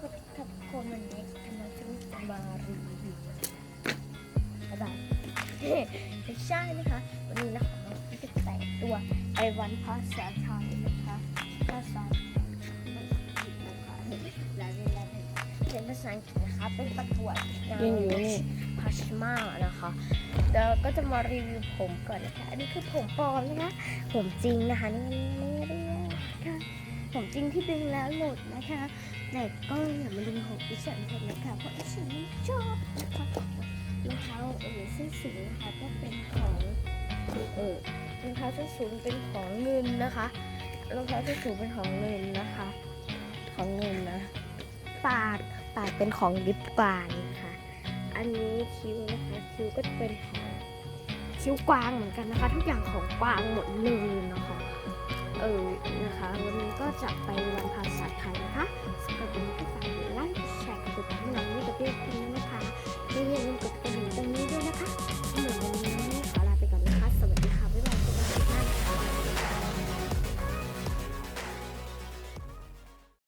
พบกับคนวันนี้กันนมารีวิวบ๊ายบายไม่ใช่นะคะ วันนี้นะคะเราจะแต่งตัวไอวันภาษาไทยนะคะภาษาเรียนภาษาอังกฤษนะคะเป็นประกวดนางพัชมานะคะเราก็จะมารีวิวผมก่อนนะคะ อันนี้คือผมปลอมนะคะ ผมจริงนะคะนี่เรียกค่ะ ผมจริงที่ดึงแล้วหลุดนะคะ แต่ก็อย่ามาดึงผมอีฉันเถอะนะคะเพราะอีฉันไม่ชอบนะคะรองเท้าเออส้นสูงนะคะก็เป็นของเออรองเท้าส้นสูงเป็นของเงินนะคะรองเท้าส้นสูงเป็นของเงินนะคะ ของเงินนะปากปากเป็นของลิปบานค่ะ อันนี้คิ้วนะคะคิ้วก็จะเป็นของคิ้วกวางเหมือนกันนะคะ ทุกอย่างของกวางหมดเลยนะคะ เออนะคะ วันนี้ก็จะไปวันภาษาไทยนะคะ